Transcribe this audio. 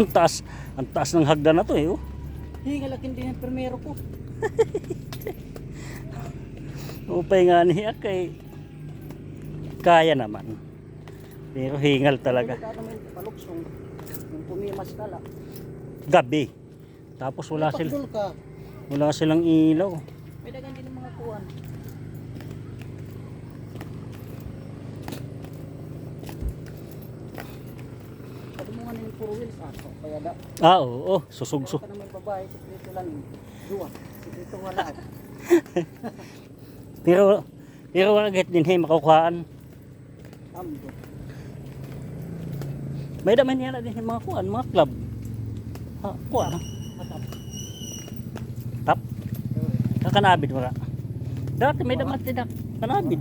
Ang taas, ang taas ng hagdan na to eh. Oh. Hingal akin din ang primero ko. Upay nga niya kay kaya naman. Pero hingal talaga. Paluksong. Yung pumimas. Gabi. Tapos wala sila, wala silang ilaw. May dagan din ng mga kuwan. Pati mo nga na yung puro wheels aso. Kaya da. Ah, oo, oh, susugso. Ka naman babae, sikreto lang. Dua. Sikreto wala. Pero pero wala git din hey makukuhaan. Amdo. May daman yan na din yung mga kuan, mga club. Ha, kuan. Matap. Tap. Kakanabid wala. Dati may daman din na kanabid.